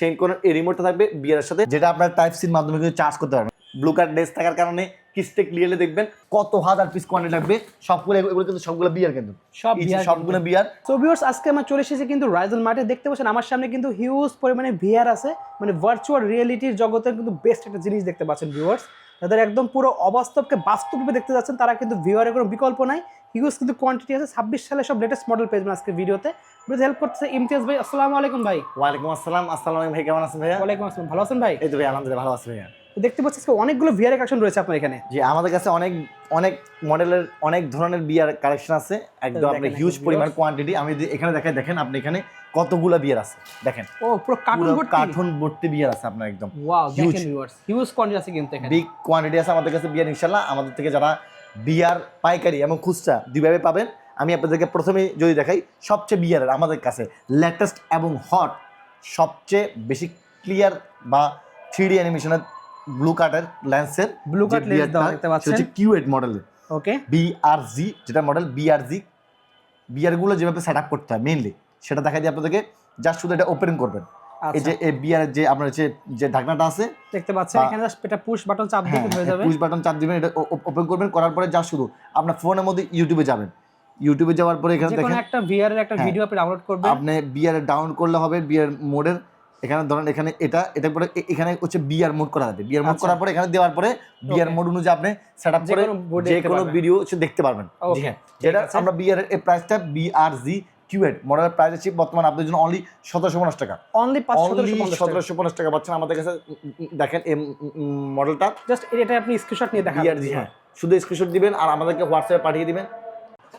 Change করার এই রিমোটটা থাকবে বিয়ারের সাথে যেটা আপনার টাইপ সির মাধ্যমে কিন্তু চার্জ করতে পারবেন। ব্লু কার্ড ডেস্ক থাকার কারণে কিস্টে ক্লিয়ারলি দেখবেন কত হাজার পিস কোয়ান্টিটি লাগবে। সবগুলো এগুলো কিন্তু সবগুলো বিয়ার কিন্তু। সব সবগুলো বিয়ার সো ভিউয়ার্স আজকে আমরা চলে এসেছি কিন্তু রাইজেল মার্টে দেখতে পাচ্ছেন আমার সামনে কিন্তু হিউজ পরিমাণে ভিআর আছে। মানে ভার্চুয়াল রিয়েলিটির জগতের কিন্তু বেস্ট একটা জিনিস দেখতে পাচ্ছেন ভিউয়ার্স যাদের একদম পুরো অবাস্তবকে বাস্তব রূপে দেখতে যাচ্ছেন তারা কিন্তু ভিউয়ারের কোনো বিকল্প নাই। হিউজ কিন্তু কোয়ান্টিটি আছে ছাব্বিশ সালে সব লেটেস্ট মডেল পেয়ে যাবেন আজকে ভিডিওতে ভিডিওতে হেল্প করতেছে ইমতিয়াজ ভাই আসসালামু আলাইকুম ভাই। ওয়ালাইকুম আসসালাম আসসালামু আলাইকুম ভাই কেমন আছেন ভাইয়া? ওয়ালাইকুম আসসালাম ভালো আছেন ভাই? এই তো ভাই আলহামদুলিল্লাহ ভালো আছি ভাইয়া। দেখতে পাচ্ছি আজকে অনেকগুলো ভিআর কালেকশন রয়েছে আপনার এখানে। জি আমাদের কাছে অনেক অনেক মডেলের অনেক ধরনের বিয়ার কালেকশন আছে। একদম আপনি হিউজ পরিমাণ কোয়ান্টিটি আমি যদি এখানে দেখাই দেখেন আপনি এখানে কতগুলো বিয়ার আছে দেখেন। ও পুরো কার্টুন ভর্তি? কার্টুন ভর্তি বিয়ার আছে আপনার একদম। ওয়াও. দেখেন ভিউয়ার্স হিউজ কোয়ান্টিটি আছে কিন্তু এখানে। বিগ কোয়ান্টিটি আছে আমাদের কাছে বিয়ার ইনশাল্লাহ আমাদের থেকে যারা বিয়ার পাইকারি এবং খুচরা দুইভাবে পাবেন। আমি আপনাদেরকে প্রথমে যদি দেখাই সবচেয়ে বিয়ারের আমাদের কাছে লেটেস্ট এবং হট সবচেয়ে বেশি ক্লিয়ার বা থ্রি ডি অ্যানিমেশনের ব্লু কার্টের ল্যান্সের ব্লু কার্ট লেন্স দেওয়া দেখতে পাচ্ছেন। হচ্ছে কিউএড মডেলের ওকে বিআরজি যেটা মডেল বিআরজি বিয়ারগুলো যেভাবে সেট আপ করতে হয় মেইনলি সেটা দেখা যায় আপনাদেরকে জাস্ট শুধু এটা ওপেন করবেন। এই যে আচ্ছা এই বিয়ার যে আপনার যে যে ঢাকনাটা আছে দেখতে পাচ্ছেন এখানে এটা পুশ বাটন চাপ হ্যাঁ দিলে হয়ে যাবে পুশ বাটন চাপ দিবেন এটা ওপেন করবেন করার পরে যা শুধু আপনার ফোনের মধ্যে ইউটিউবে যাবেন ইউটিউবে যাওয়ার পরে এখানে দেখেন একটা ভিআর এর একটা হ্যাঁ। ভিডিও আপনি ডাউনলোড করবেন আপনি বিয়ার ডাউন করলে হবে বিয়ার মোডের এখানে ধরেন এখানে এটা এটা পরে এখানে হচ্ছে বিয়ার মোড করা যাবে মোড আচ্ছা। করার পরে এখানে দেওয়ার পরে Okay. মোড অনুযায়ী আপনি সেট আপ করে যে কোনো ভিডিও দেখতে পারবেন হ্যাঁ যেটা। আমরা বিয়ার এর প্রাইসটা বিআরজি কিউএড মডেলের প্রাইস আছে বর্তমানে আপনাদের জন্য অনলি সতেরোশো পঞ্চাশ টাকা। অনলি অনলি সতেরোশো পঞ্চাশ টাকা। পাচ্ছেন আমাদের কাছে দেখেন এই মডেলটা জাস্ট এটা আপনি স্ক্রিনশট নিয়ে দেখান বিআরজি হ্যাঁ। শুধু স্ক্রিনশট দিবেন আর আমাদেরকে হোয়াটসঅ্যাপে পাঠিয়ে দিবেন।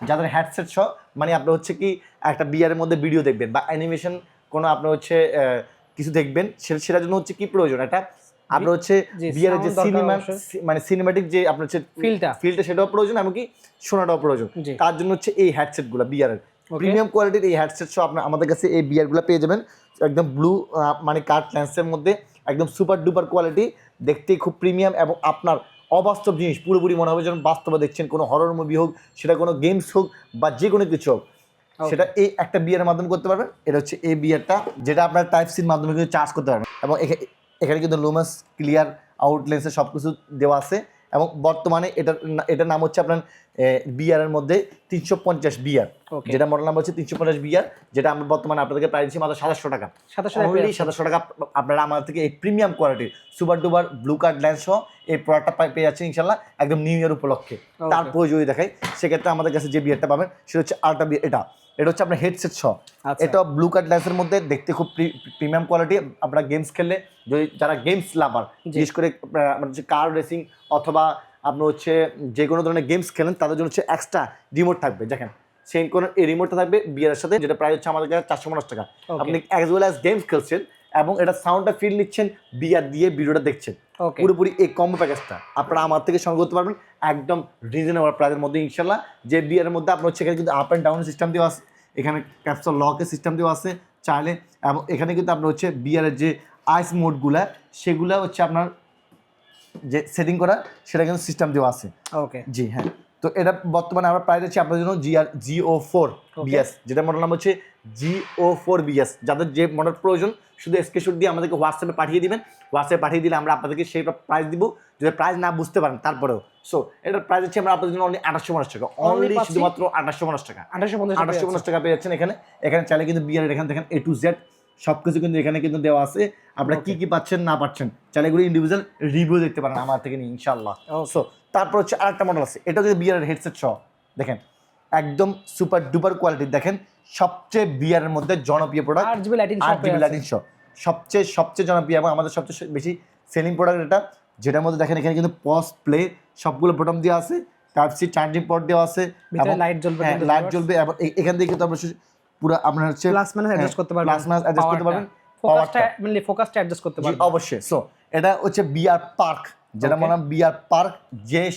যাদের হ্যাডসেট সহ মানে আপনি হচ্ছে কি একটা বিয়ারের মধ্যে ভিডিও দেখবেন বা অ্যানিমেশন কোনো আপনি হচ্ছে কিছু দেখবেন সেটার জন্য হচ্ছে কি প্রয়োজন? এটা আপনার হচ্ছে জি, বিয়ারের যে সিনেমা মানে সিনেমাটিক যে আপনার হচ্ছে Feel-টা। ফিলটা সেটাও প্রয়োজন এমনকি শোনাটাও প্রয়োজন। তার জন্য হচ্ছে এই হ্যাডসেটগুলো বিয়ারের. প্রিমিয়াম কোয়ালিটির এই হ্যাডসেট সহ আপনার আমাদের কাছে এই বিয়ারগুলো পেয়ে যাবেন। একদম ব্লু মানে কার্ড লেন্সের মধ্যে একদম সুপার ডুপার কোয়ালিটি দেখতেই খুব প্রিমিয়াম এবং আপনার অবাস্তব জিনিস পুরোপুরি মনে হবে যেন বাস্তবে দেখছেন কোনো হরর মুভি হোক সেটা কোনো গেমস হোক বা যে কোনো কিছু হোক। সেটা এই একটা বিয়ারের মাধ্যমে করতে পারবেন। এটা হচ্ছে এই বিয়ারটা যেটা আপনার টাইপ সির মাধ্যমে কিন্তু চার্জ করতে পারবেন। এবং এখা- এখানে কিন্তু লুমাস ক্লিয়ার আউট লেন্সের সব কিছু দেওয়া আছে। এবং বর্তমানে এটার এটার নাম হচ্ছে আপনার বিয়ারের মধ্যে তিনশো পঞ্চাশ বিয়ার যেটা মডেল নাম হচ্ছে তিনশো পঞ্চাশ বিয়ার যেটা আমরা বর্তমানে আপনাদেরকে প্রাইস দিচ্ছি মাত্র সাতাশশো টাকা। অনলি সাতাশশো টাকা আপনারা আমাদের থেকে এই প্রিমিয়াম কোয়ালিটির সুপার ডুবার ব্লু কার্ড ল্যান্স সহ এই প্রোডাক্টটা পেয়ে যাচ্ছেন ইনশাল্লাহ একদম নিউ ইয়ার উপলক্ষে। তারপরে যদি দেখাই সেক্ষেত্রে আমাদের কাছে যে বিয়ারটা পাবেন সেটা হচ্ছে আলট্রা বিয়ার এটা এটা হচ্ছে আপনার হেডসেট সহ। এটা ব্লু কার্ড লেন্সের মধ্যে দেখতে খুব প্রিমিয়াম কোয়ালিটি আপনারা গেমস খেললে যদি যারা গেমস লাভার বিশেষ করে কার রেসিং অথবা আপনার হচ্ছে যে কোনো ধরনের গেমস খেলেন তাদের জন্য হচ্ছে এক্সট্রা রিমোট থাকবে। দেখেন সেই কোনো এই রিমোটটা থাকবে বিয়ারের সাথে যেটা প্রাইস হচ্ছে আমাদের কাছে চারশো পঞ্চাশ টাকা। আপনি অ্যাজ ওয়েল অ্যাজ গেমস খেলছেন এবং এটা সাউন্ডটা ফিল নিচ্ছেন বিয়ার দিয়ে ভিডিওটা দেখছেন। পুরোপুরি এই কম্বো প্যাকেজটা আপনারা আমার থেকে সংগ্রহ করতে পারবেন একদম রিজনেবল প্রাইসের মধ্যে ইনশাল্লাহ যে বিয়ারের মধ্যে আপনার হচ্ছে এখানে কিন্তু আপ অ্যান্ড ডাউন সিস্টেম দেওয়া আছে এখানে ক্যাপসুল লকের সিস্টেম দেওয়া আছে চাইলে। এবং এখানে কিন্তু আপনার হচ্ছে বিয়ারের যে আইস মোডগুলা সেগুলা হচ্ছে আপনার যে সেটিং করা সেটা কিন্তু সিস্টেম দেওয়া আছে। ওকে জি হ্যাঁ। তো এটা বর্তমানে আমরা প্রাইস হচ্ছে আপনাদের জন্য জি আর জিও ফোর বিএস যেটা মডেল নাম হচ্ছে জিও ফোর বিএস যাদের যে মডেল প্রয়োজন শুধু স্ক্রিনশট দিয়ে আমাদেরকে হোয়াটসঅ্যাপে পাঠিয়ে দিবেন। হোয়াটসঅ্যাপে পাঠিয়ে দিলে আমরা আপনাদেরকে সেই প্রাইস দিব। যদি প্রাইস না বুঝতে পারেন তারপরেও। সো এটার প্রাইস হচ্ছে আমরা আপনাদের জন্য অনলি আঠাশশো পঞ্চাশ টাকা। অনলি শুধুমাত্র আঠাশশো পঞ্চাশ টাকা। আঠাশশো পঞ্চাশ আঠাশশো পঞ্চাশ টাকা পেয়ে যাচ্ছেন এখানে। এখানে চাইলে কিন্তু বিয়ার এখানে দেখেন এ টু জেড সব কিছু কিন্তু এখানে কিন্তু দেওয়া আছে। আপনারা কি কি পাচ্ছেন না পাচ্ছেন চাইলে এগুলো ইন্ডিভিজুয়াল রিভিউ দেখতে পারেন আমার থেকে নিয়ে ইনশাল্লাহ. সো তারপর হচ্ছে আরেকটা মডেল আছে। এটা হচ্ছে বিয়ারের হেডসেট সহ। দেখেন একদম সুপার ডুপার কোয়ালিটির দেখেন সবচেয়ে বিয়ারের মধ্যে জনপ্রিয় প্রোডাক্ট আট জিবি লাইটিং আট জিবি লাইটিং সহ সবচেয়ে সবচেয়ে জনপ্রিয় এবং আমাদের সবচেয়ে বেশি সেলিং প্রোডাক্ট এটা। যেটার মধ্যে দেখেন এখানে কিন্তু পজ প্লে সবগুলো বটম দেওয়া আছে। টাইপ সি চার্জিং পট দেওয়া আছে। লাইট জ্বলবে লাইট জ্বলবে এবং এখান থেকে কিন্তু আমরা পুরো আপনার হচ্ছে প্লাস মানে অ্যাডজাস্ট করতে পারবেন প্লাস মাইনাস অ্যাডজাস্ট করতে পারবেন ফোকাসটা মানে ফোকাসটা অ্যাডজাস্ট করতে পারবেন। অবশ্যই। সো এটা হচ্ছে বিআর পার্ক যেটা মনে হয় বিআর পার্ক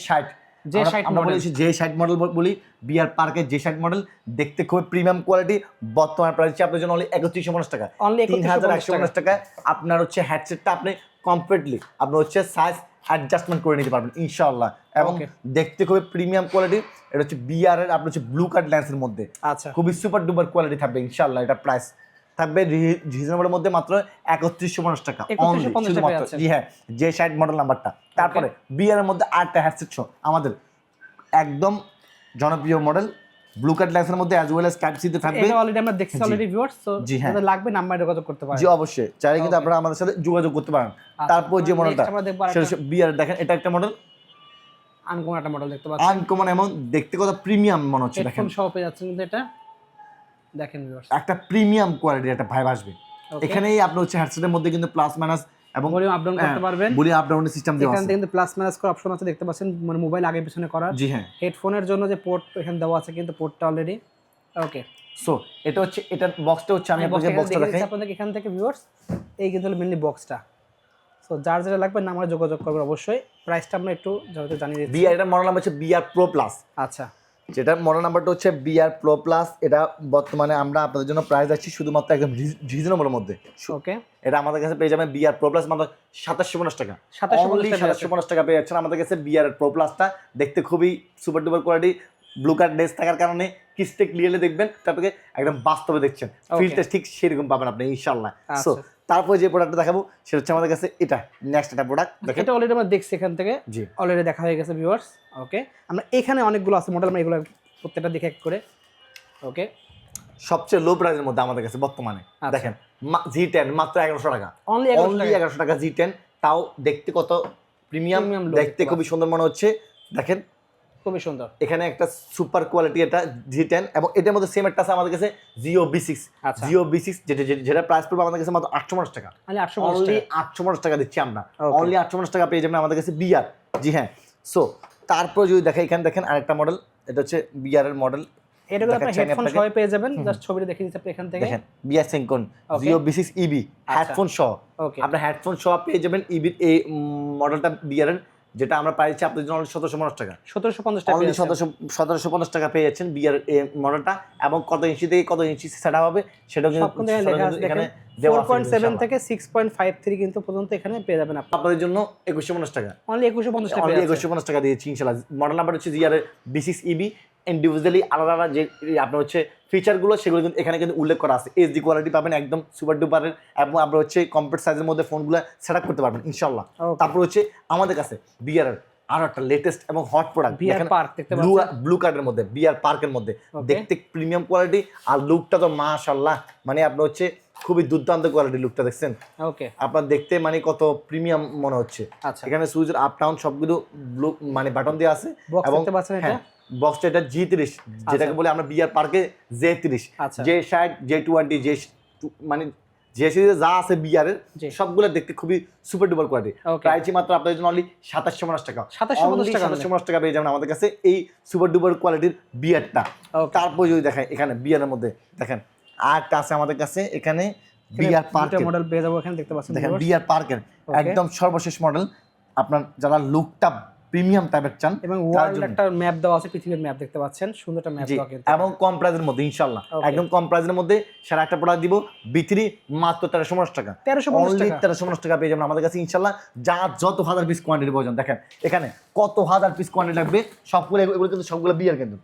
ষাট যে আমরা- 60 আমরা বলেছি যে ষাট মডেল বলি বিআর পার্কের যে ষাট মডেল দেখতে খুবই প্রিমিয়াম কোয়ালিটি বর্তমান প্রাইস আপনার জন্য অনলি একত্রিশশো পঞ্চাশ টাকা। Only তিন হাজার 3150 একশো পঞ্চাশ টাকায় আপনার হচ্ছে হ্যাডসেটটা আপনি কমপ্লিটলি আপনার হচ্ছে সাইজ অ্যাডজাস্টমেন্ট করে নিতে পারবেন ইনশাআল্লাহ। এবং দেখতে খুবই প্রিমিয়াম কোয়ালিটি এটা হচ্ছে বিআর এর আপনার হচ্ছে ব্লু কার্ড লেন্সের মধ্যে। আচ্ছা। খুবই সুপার ডুপার কোয়ালিটি থাকবে ইনশাআল্লাহ এটা প্রাইস থাকবে রিজনেবলের মধ্যে মাত্র একত্রিশশো পঞ্চাশ টাকা 3150 Only, টাকায় শুধুমাত্র। জি হ্যাঁ যে সাইড মডেল নাম্বারটা তারপরে বিয়ার এর মধ্যে আটটা হ্যাডসেট সহ আমাদের একদম জনপ্রিয় মডেল ব্লু কার্ড লেন্সের মধ্যে অ্যাজ ওয়েল এস টাইপ সিতে থাকবে। এটা অলরেডি আমরা দেখছি অলরেডি ভিউয়ার্স হ্যাঁ। যাদের লাগবে নাম্বার যোগাযোগ করতে পারেন জি অবশ্যই। চাইলে কিন্তু আপনারা আমাদের সাথে যোগাযোগ করতে পারেন। আচ্ছা, তারপর যে মডেলটা বিয়ার দেখেন এটা একটা মডেল আনকমন একটা মডেল দেখতে পাচ্ছেন আনকমন এমন দেখতে কত প্রিমিয়াম মনে হচ্ছে দেখেন। সহ পেয়ে যাচ্ছেন কিন্তু এটা। দেখেন ভিউয়ার্স একটা প্রিমিয়াম কোয়ালিটির একটা ভাইব আসবে। এখানেই আপনি হচ্ছে হ্যাডসেটের মধ্যে কিন্তু প্লাস মাইনাস এবং ভলিউম আপ ডাউন করতে পারবেন। বলি আপ ডাউনের সিস্টেম দেওয়া আছে। থেকে কিন্তু প্লাস মাইনাস করার অপশন আছে দেখতে পাচ্ছেন মানে মোবাইল আগে পিছনে করার। জি হ্যাঁ। হেডফোনের জন্য যে পোর্ট এখানে দেওয়া আছে কিন্তু পোর্টটা অলরেডি ওকে সো এটা হচ্ছে এটার বক্সটা হচ্ছে আমি আপনাকে বক্সটা দেখাই। আপনাদের এখান থেকে ভিউয়ার্স এই কিন্তু হলো মেনলি বক্সটা সো যার যেটা লাগবে না আমরা যোগাযোগ করব অবশ্যই। প্রাইসটা আমরা একটু জানিয়ে দিচ্ছি। বিআর এটার মডেল নাম্বার হচ্ছে বিআর প্রো প্লাস আচ্ছা। যেটা মডেল নাম্বারটা হচ্ছে বিআর প্রো প্লাস এটা বর্তমানে আমরা আপনাদের জন্য প্রাইস আছি শুধুমাত্র একদম রিজনেবলের মধ্যে। ওকে এটা আমাদের কাছে পেয়ে যাবেন বিআর প্রো প্লাস মাত্র সাতাশশো পঞ্চাশ টাকা। 2750 টাকা সাতাশশো পঞ্চাশ টাকা পেয়ে যাচ্ছেন আমাদের কাছে বিআর প্রো প্লাসটা দেখতে খুবই super duper quality blue card ডেস থাকার কারণে কিস্তে ক্লিয়ারলি দেখবেন তারপরে একদম বাস্তবে দেখছেন. ফিলটা ঠিক সেরকম পাবেন আপনি ইনশাল্লাহ সো আচ্ছা। তারপর যে প্রোডাক্টটা দেখাবো সেটা হচ্ছে আমাদের কাছে এটা নেক্সট একটা প্রোডাক্ট এটা অলরেডি আমরা দেখছি এখান থেকে। জি। অলরেডি দেখা হয়ে গেছে ভিউয়ার্স ওকে আমরা এখানে অনেকগুলো আছে মডেল আমরা এগুলো প্রত্যেকটা দেখে এক করে ওকে সবচেয়ে লো প্রাইসের মধ্যে আমাদের কাছে বর্তমানে আচ্ছা। দেখেন জি টেন মাত্র এগারোশো টাকা। অনলি অনলি এগারোশো টাকা জি টেন তাও দেখতে কত প্রিমিয়াম দেখতে খুবই সুন্দর মনে হচ্ছে। দেখেন খুবই সুন্দর। এখানে একটা সুপার কোয়ালিটি এটা জি টেন এবং এটার মধ্যে সেম একটা আছে আমাদের কাছে জিও বি সিক্স জিও বি সিক্স যেটা যেটা- প্রাইস পড়বে আমাদের কাছে মাত্র আটশো পঞ্চাশ টাকা। অনলি আটশো পঞ্চাশ টাকা। দিচ্ছি আমরা। অনলি আটশো পঞ্চাশ টাকা পেয়ে যাবেন আমাদের কাছে বিয়ার জি হ্যাঁ। সো তারপর যদি দেখেন এখানে দেখেন আরেকটা মডেল এটা হচ্ছে বিয়ার এর মডেল এটা আপনার হেডফোন সহ পেয়ে যাবেন। জাস্ট ছবিটা দেখিয়ে দিচ্ছি এখান থেকে। দেখেন বিয়ার সেঙ্কন জিও বি সিক্স ইবি। হেডফোন সহ। আপনার হেডফোন সহ পেয়ে যাবেন ইবির এই মডেলটা বিয়ারের যেটা আমরা পাইছি আপনাদের জন্য সতেরোশো পঞ্চাশ টাকা। সতেরোশো পঞ্চাশ টাকা সতেরোশো সতেরোশো পঞ্চাশ টাকা পেয়ে যাচ্ছেন বিয়ার মডেলটা এবং কত ইঞ্চি থেকে কত ইঞ্চি সেট হবে সেটা কিন্তু এখানে ফোর পয়েন্ট সেভেন থেকে সিক্স পয়েন্ট ফাইভ থ্রি কিন্তু পর্যন্ত এখানে পেয়ে যাবেন আপনাদের জন্য একুশশো পঞ্চাশ টাকা। অনলি একুশো পঞ্চাশ টাকা অনলি একুশশো পঞ্চাশ টাকা দিয়েছি ইনশাল্লাহ মডেল নাম্বার হচ্ছে GR B six EB individually আলাদা আলাদা যে আপনার হচ্ছে ফিচারগুলো সেগুলো কিন্তু এখানে কিন্তু উল্লেখ করা আছে। এইচডি কোয়ালিটি পাবেন একদম সুপার ডুপারের এবং আপনার হচ্ছে কম্পিউটার সাইজের মধ্যে ফোনগুলো সেট করতে পারবেন ইনশাল্লাহ তারপর হচ্ছে আমাদের কাছে বিআর আরও একটা লেটেস্ট এবং হট প্রোডাক্ট বিআর পার্ক দেখতে ব্লু ব্লু কার্ডের মধ্যে বিআর পার্কের মধ্যে। দেখতে প্রিমিয়াম কোয়ালিটি আর লুকটা তো মাশাল্লাহ মানে আপনার হচ্ছে খুবই দুর্দান্ত কোয়ালিটি লুকটা দেখছেন? ওকে আপনার দেখতে মানে কত প্রিমিয়াম মনে হচ্ছে। আচ্ছা। এখানে সুইচের আপ ডাউন সবগুলো ব্লু মানে বাটন দেওয়া আছে। এবং দেখতে পাচ্ছেন এটা? হ্যাঁ। বক্সটা এটা জি তিরিশ যেটাকে বলে আমরা বিআর পার্কে জে তিরিশ আচ্ছা। যে ষাট জে টোয়েন্টি টু- মানে যে সিরিজে যা আছে সবগুলো দেখতে খুবই সুপার ডুপার কোয়ালিটি প্রাইসই মাত্র আপনাদের জন্য অনলি সাতাশশো পঞ্চাশ টাকা। সাতাশশো পঞ্চাশ টাকা পেয়ে যাবেন আমাদের কাছে এই সুপার ডুপার কোয়ালিটির বিয়ারটা তারপর যদি দেখেন এখানে বিয়ারের মধ্যে দেখেন আরেকটা আছে আমাদের কাছে এখানে বিআর পার্কের মডেল পেয়ে যাব এখানে দেখতে পাচ্ছেন দেখেন। বিআর পার্কের একদম সর্বশেষ মডেল আপনার যারা লুকটা প্রিমিয়াম টাইপের চান এবং ওয়ার্ল্ড একটা ম্যাপ দেওয়া আছে পৃথিবীর ম্যাপ দেখতে পাচ্ছেন সুন্দর একটা ম্যাপ দেওয়া কিন্তু। এবং কম প্রাইজের মধ্যে ইনশাল্লাহ Okay. একদম কম প্রাইজের মধ্যে সারা একটা প্রোডাক্ট দিব বিক্রি মাত্র তেরোশো পঞ্চাশ টাকা। তেরোশো অনলি টাকা। তেরোশো পঞ্চাশ টাকা পেয়ে যাবেন আমাদের কাছে ইনশাল্লাহ যা যত হাজার পিস কোয়ান্টিটি প্রয়োজন দেখেন এখানে কত হাজার পিস কোয়ান্টিটি লাগবে সবগুলো এগুলো কিন্তু সবগুলো বিয়ার কিন্তু।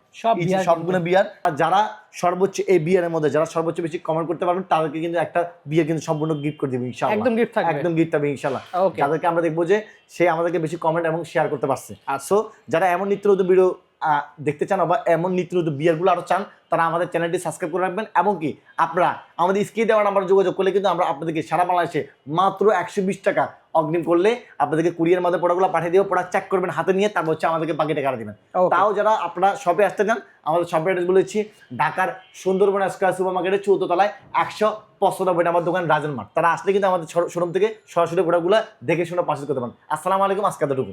সবগুলো বিয়ার আর যারা সর্বোচ্চ এই বিয়ের মধ্যে যারা সর্বোচ্চ বেশি কমেন্ট করতে পারবেন তাদেরকে কিন্তু একটা বিয়ে কিন্তু সম্পূর্ণ গিফট করে দিবে ইনশাল্লাহ একদম গিফট থাকবে। একদম গিফট থাকবে ইনশাল্লাহ তাদেরকে আমরা দেখব যে সে আমাদেরকে বেশি কমেন্ট এবং শেয়ার করতে পারছে। আর সো যারা এমন নিত্য নতুন ভিডিও দেখতে চান বা এমন নিত্য নতুন বিয়ারগুলো আরও চান তারা আমাদের চ্যানেলটি সাবস্ক্রাইব করে রাখবেন। এবং কি আপনারা আমাদের স্ক্রিন দেওয়ার নাম্বার যোগাযোগ করলে কিন্তু আমরা আপনাদেরকে সারা বাংলাদেশে মাত্র একশো বিশ টাকা অগ্নিম করলে আপনাদেরকে কুরিয়ার মধ্যে প্রোডাক্টগুলো পাঠিয়ে দিব প্রোডাক্ট চেক করবেন হাতে নিয়ে তারপর হচ্ছে আমাদেরকে বাকি টাকা দিবেন। তাও যারা আপনারা শপে আসতে চান আমাদের শপের অ্যাড্রেস বলেছি ঢাকার সুন্দরবন স্কোয়ার সুপার মার্কেটের চৌদ্দ তলায় একশো পঁচানব্বই আমার দোকান রাজন মাঠ তারা আসলে কিন্তু আমাদের শোরুম থেকে সরাসরি প্রোডাক্টগুলো দেখে শুনে পার্সেল করতে পারেন। আসসালামু আলাইকুম আজকে এতটুকু।